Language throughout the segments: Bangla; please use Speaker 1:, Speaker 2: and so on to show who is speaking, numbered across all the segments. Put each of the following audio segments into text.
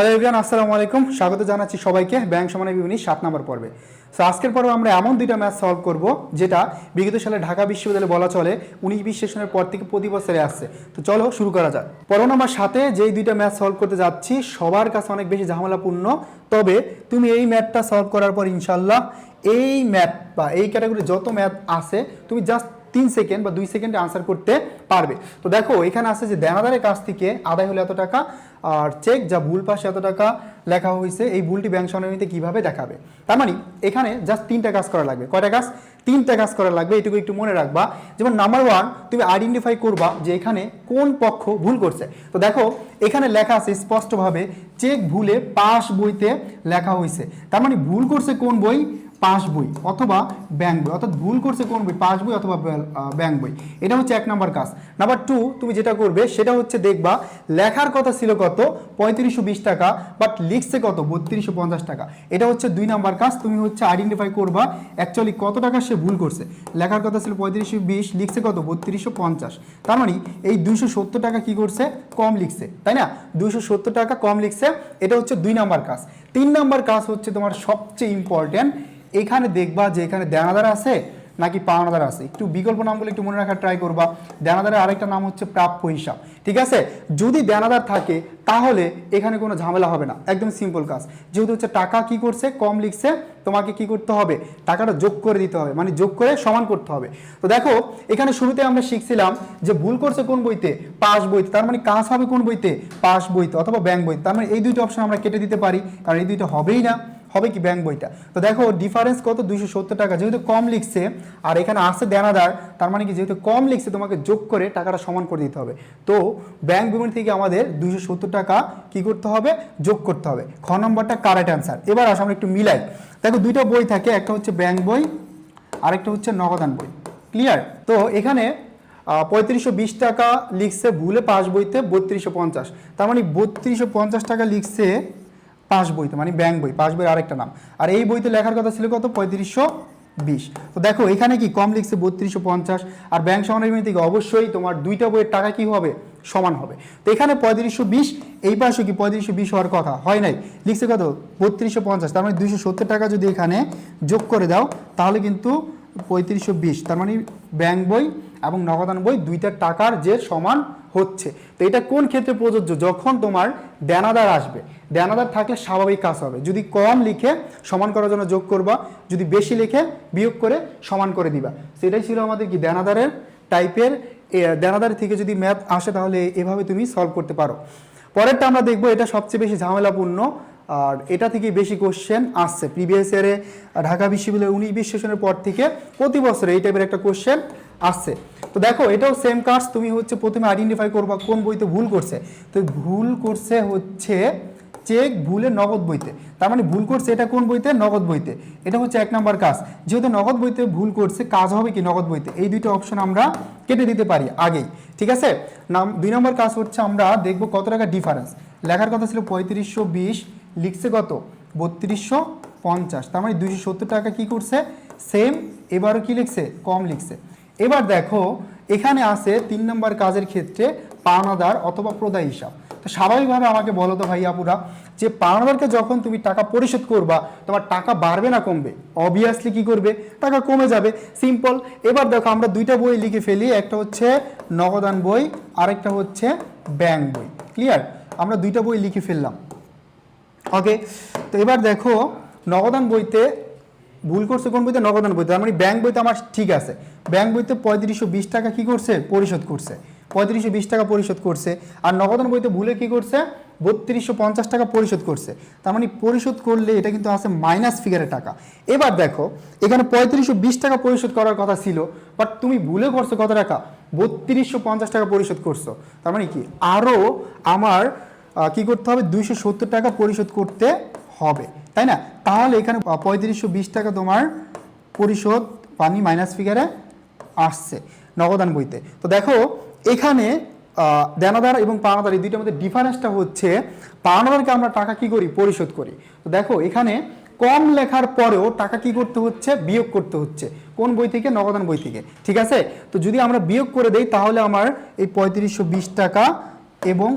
Speaker 1: হ্যালো এভরিয়ান আসসালামু আলাইকুম। স্বাগত জানাচ্ছি সবাইকে ব্যাংক সমানে বিবরণী সাত নম্বর পর্বে। সো আজকের পর্বে আমরা এমন দুইটা ম্যাথ সলভ করব, যেটা বিগত সালে ঢাকা বিশ্ববিদ্যালয়ে বলা চলে উনিশ বিশ সেশনের পর থেকে প্রতি বছরে আসছে। তো চলো শুরু করা যাক। পর্ব নাম্বার সাথে যেই দুইটা ম্যাথ সলভ করতে যাচ্ছি, সবার কাছে অনেক বেশি ঝামেলাপূর্ণ। তবে তুমি এই ম্যাথটা সলভ করার পর ইনশাল্লাহ এই ম্যাথ বা এই ক্যাটাগরি যত ম্যাথ আছে, তুমি জাস্ট তিন সেকেন্ড বা দুই সেকেন্ডে আনসার করতে পারবে। তো দেখো, এখানে আছে যে দেনাদারের কাছ থেকে আদায় হলে এত টাকা আর চেক যা ভুল পাশে এত টাকা লেখা হয়েছে, এই ভুলটি ব্যাংক সরণিতে কীভাবে দেখাবে? তার মানে এখানে জাস্ট তিনটা কাজ করা লাগবে। কয়টা কাজ? তিনটা কাজ করা লাগবে, এটুকু একটু মনে রাখবা। যেমন নাম্বার ওয়ান তুমি আইডেন্টিফাই করবা যে এখানে কোন পক্ষ ভুল করছে। তো দেখো, এখানে লেখা আছে স্পষ্টভাবে চেক ভুলে পাস বইতে লেখা হয়েছে। তার মানে ভুল করছে কোন বই? পাস বই অথবা ব্যাংক বই, অর্থাৎ ভুল করছে কোন বই? পাস বই অথবা ব্যাংক বই। এটা হচ্ছে এক নাম্বার কাজ। নাম্বার টু তুমি যেটা করবে, সেটা হচ্ছে দেখবা, লেখার কথা ছিল কত? পঁয়ত্রিশশো বিশ টাকা বাট লিখছে কত? বত্রিশশো পঞ্চাশ টাকা। এটা হচ্ছে দুই নাম্বার কাজ। তুমি হচ্ছে আইডেন্টিফাই করবা অ্যাকচুয়ালি কত টাকা সে ভুল করছে। লেখার কথা ছিল পঁয়ত্রিশশো বিশ, লিখছে কত? বত্রিশশো পঞ্চাশ। তার মানে এই দুইশো সত্তর টাকা কি করছে? কম লিখছে। তাই না? দুইশো সত্তর টাকা কম লিখছে। এটা হচ্ছে দুই নাম্বার কাজ। তিন নাম্বার কাজ হচ্ছে তোমার সবচেয়ে ইম্পর্টেন্ট এখানে দেখবা যে এখানে দেনাদার আছে নাকি পাওনাদার আছে? একটু বিকল্প নামগুলো একটু মনে রাখার ট্রাই করবা। দেনাদারের আরেকটা নাম হচ্ছে প্রাপ্য হিসাব। ঠিক আছে? যদি দেনাদার থাকে, তাহলে এখানে কোনো ঝামেলা হবে না। একদম সিম্পল কাজ। যেহেতু হচ্ছে টাকা কি করছে, কম লিখছে, তোমাকে কি করতে হবে? টাকাটা যোগ করে দিতে হবে। মানে যোগ করে সমান করতে হবে। তো দেখো, এখানে শুরুতে আমরা শিখছিলাম যে ভুল করছে কোন বইতে? পাস বইতে। তার মানে কাজ হবে কোন বইতে? পাস বইতে অথবা ব্যাংক বইতে। তার মানে এই দুইটা অপশন আমরা কেটে দিতে পারি। কারণ এই দুইটা হবেই না। হবে কি ব্যাংক বইটা? তো দেখো ডিফারেন্স কত? দুইশো সত্তর টাকা। যেহেতু কম লিখছে, আর এখানে আসছে দেনাদার, তার মানে কি? যেহেতু কম লিখছে, তোমাকে যোগ করে টাকাটা সমান করে দিতে হবে। তো ব্যাংক বিবরণী থেকে আমাদের দুইশো সত্তর টাকা কি করতে হবে? যোগ করতে হবে। খ নম্বরটা কারেক্ট অ্যান্সার এবার আসো, আমরা একটু মিলাই। দেখো, দুইটা বই থাকে। একটা হচ্ছে ব্যাংক বই, আরেকটা হচ্ছে নগদান বই। ক্লিয়ার তো এখানে পঁয়ত্রিশশো বিশ টাকা লিখছে, ভুলে পাস বইতে বত্রিশশো পঞ্চাশ। তার মানে বত্রিশশো পঞ্চাশ টাকা লিখছে পাস বইতে মানে ব্যাংক বই পাস বই আরেকটা নাম। আর এই বইতে লেখার কথা ছিল কত? পঁয়ত্রিশশো বিশ। তো দেখো, এখানে কি কম লিখছে? বত্রিশশো পঞ্চাশ। আর ব্যাংক সমানের থেকে অবশ্যই তোমার দুইটা বইয়ের টাকা কি হবে? সমান হবে। তো এখানে পঁয়ত্রিশশো বিশ, এই পাশে কি পঁয়ত্রিশশো বিশ হওয়ার কথা? হয় নাই? লিখছে কত? বত্রিশশো পঞ্চাশ। তার মানে দুইশো সত্তর টাকা যদি এখানে যোগ করে দাও, তাহলে কিন্তু পঁয়ত্রিশশো বিশ। তার মানে ব্যাংক বই এবং নগদান বই দুইটা টাকার যে সমান হচ্ছে। তো এটা কোন ক্ষেত্রে প্রযোজ্য? যখন তোমার দেনাদার আসবে। দেনাদার থাকলে স্বাভাবিক কাজ হবে। যদি কম লিখে সমান করার জন্য যোগ করবা, যদি বেশি লিখে বিয়োগ করে সমান করে দিবা। সেটাই ছিল আমাদের কি দেনাদারের টাইপের দেনাদার থেকে যদি ম্যাথ আসে তাহলে এভাবে তুমি সলভ করতে পারো। পরেরটা আমরা দেখব, এটা সবচেয়ে বেশি ঝামেলাপূর্ণ। আর এটা থেকে বেশি কোশ্চেন আসছে। প্রিভিয়াস ইয়ারে ঢাকা বিশ্ববিদ্যালয়ের উনিশ বিশ সেশনের পর থেকে প্রতি বছরে এই টাইপের একটা কোশ্চেন আসছে। তো দেখো, এটাও সেম কাজ তুমি হচ্ছে প্রথমে আইডেন্টিফাই করবা কোন বইতে ভুল করছে। তো ভুল করছে হচ্ছে চেক ভুলে নগদ বইতে। তার মানে ভুল করছে এটা কোন বইতে? নগদ বইতে। এটা হচ্ছে এক নাম্বার কাজ। যেহেতু নগদ বইতে ভুল করছে, কাজ হবে কি নগদ বইতে? এই দুইটা অপশন আমরা কেটে দিতে পারি আগেই। ঠিক আছে? নাম, দুই নম্বর কাজ হচ্ছে আমরা দেখব কত টাকা ডিফারেন্স লেখার কথা ছিল পঁয়ত্রিশশো বিশ, লিখছে কত? বত্রিশশো পঞ্চাশ। তার মানে দুইশো সত্তর টাকা কি করছে? সেম এবারও কি লিখছে? কম লিখছে। এবার দেখো, এখানে আছে তিন নম্বর কাজের ক্ষেত্রে পাওনাদার অথবা প্রদায় হিসাব। তো স্বাভাবিকভাবে আমাকে বলো তো ভাই আপুরা যে পাওনাদারকে যখন তুমি টাকা পরিশোধ করবা, তোমার টাকা বাড়বে না কমবে? অবভিয়াসলি কি করবে? টাকা কমে যাবে। সিম্পল এবার দেখো আমরা দুইটা বই লিখে ফেলি, একটা হচ্ছে নগদান বই, আরেকটা হচ্ছে ব্যাংক বই। ক্লিয়ার আমরা দুইটা বই লিখে ফেললাম। ওকে তো এবার দেখো, নগদান বইতে ভুল করছে কোন বইতে? নগদান বইতে। তার মানে ব্যাংক বইতে আমার ঠিক আছে। ব্যাংক বইতে পঁয়ত্রিশশো বিশ টাকা কি করছে? পরিশোধ করছে। পঁয়ত্রিশশো বিশ টাকা পরিশোধ করছে। আর নগদান বইতে ভুলে কি করছে? বত্রিশশো পঞ্চাশ টাকা পরিশোধ করছে। তার মানে পরিশোধ করলে এটা কিন্তু আছে মাইনাস ফিগারের টাকা। এবার দেখো, এখানে পঁয়ত্রিশশো বিশ টাকা পরিশোধ করার কথা ছিল বাট তুমি ভুলে করছ কত টাকা বত্রিশশো পঞ্চাশ টাকা পরিশোধ করছ। তার মানে কি? আরও আমার কি করতে হবে? দুইশো সত্তর টাকা পরিশোধ করতে হবে। তাই না? তাহলে এখানে পঁয়ত্রিশশো বিশ টাকা তোমার পরিশোধ, পানি মাইনাস ফিগারে আসছে নগদান বইতে। তো দেখো এখানে দেনাদার এবং পাওনাদার এই দুইটার মধ্যে ডিফারেন্সটা হচ্ছে, পাওনাদারকে আমরা টাকা কি করি? পরিশোধ করি। তো দেখো, এখানে কম লেখার পরেও টাকা কি করতে হচ্ছে? বিয়োগ করতে হচ্ছে। কোন বই থেকে? নগদান বই থেকে। ঠিক আছে? তো যদি আমরা বিয়োগ করে দেই, তাহলে আমার এই পঁয়ত্রিশশো টাকা এবং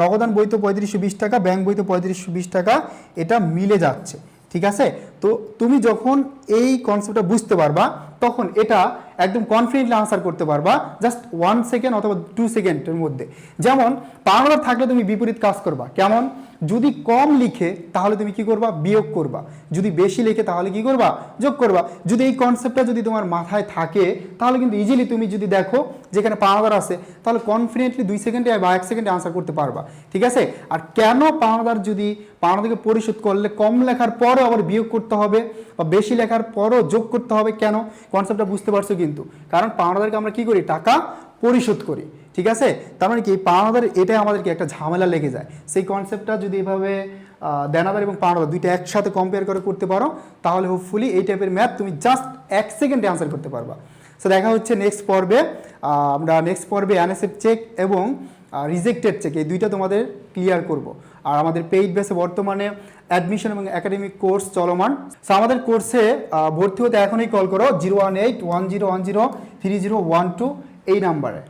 Speaker 1: নগদান বই তো পঁয়ত্রিশশো টাকা, ব্যাংক বই তো পঁয়ত্রিশশো টাকা, এটা মিলে যাচ্ছে। ঠিক আছে? তো তুমি যখন এই কনসেপ্টটা বুঝতে পারবা, তখন এটা একদম কনফিডেন্টলি আনসার করতে পারবা জাস্ট ওয়ান সেকেন্ড অথবা টু সেকেন্ডের মধ্যে। যেমন পাওয়ার থাকলে তুমি বিপরীত কাজ করবা। কেমন? যদি কম লিখে, তাহলে তুমি কি করবা? বিয়োগ করবা। যদি বেশি লিখে, তাহলে কি করবা? যোগ করবা। যদি এই কনসেপ্টটা যদি তোমার মাথায় থাকে, তাহলে কিন্তু ইজিলি তুমি যদি দেখো, যেখানে পাওনাদার আছে, তাহলে কনফিডেন্টলি দুই সেকেন্ডে বা এক সেকেন্ডে আনসার করতে পারবা। ঠিক আছে? আর কেন পাওনাদার যদি পাওনাদারকে পরিশোধ করলে কম লেখার পরও আবার বিয়োগ করতে হবে বা বেশি লেখার পরও যোগ করতে হবে কেন? কনসেপ্টটা বুঝতে পারছ কিন্তু। কারণ পাওনাদারকে আমরা কি করি? টাকা পরিশোধ করি। ঠিক আছে? তার মানে কি? পাওনাদার, এটাই আমাদেরকে একটা ঝামেলা লেগে যায়। সেই কনসেপ্টটা যদি এভাবে দেনাদার এবং পাওনাদার দুইটা একসাথে কম্পেয়ার করে করতে পারো, তাহলে হোপফুলি এই টাইপের ম্যাথ তুমি জাস্ট এক সেকেন্ডে আনসার করতে পারবা। সো দেখা হচ্ছে নেক্সট পর্বে। আমরা নেক্সট পর্বে অ্যানএসএফ চেক এবং রিজেক্টেড চেক এই দুইটা তোমাদের ক্লিয়ার করব। আর আমাদের পেইড বেসে বর্তমানে অ্যাডমিশন এবং একাডেমিক কোর্স চলমান। সো আমাদের কোর্সে ভর্তি হতে এখনই কল করো zero one eight one zero one zero three zero one two এই নাম্বারে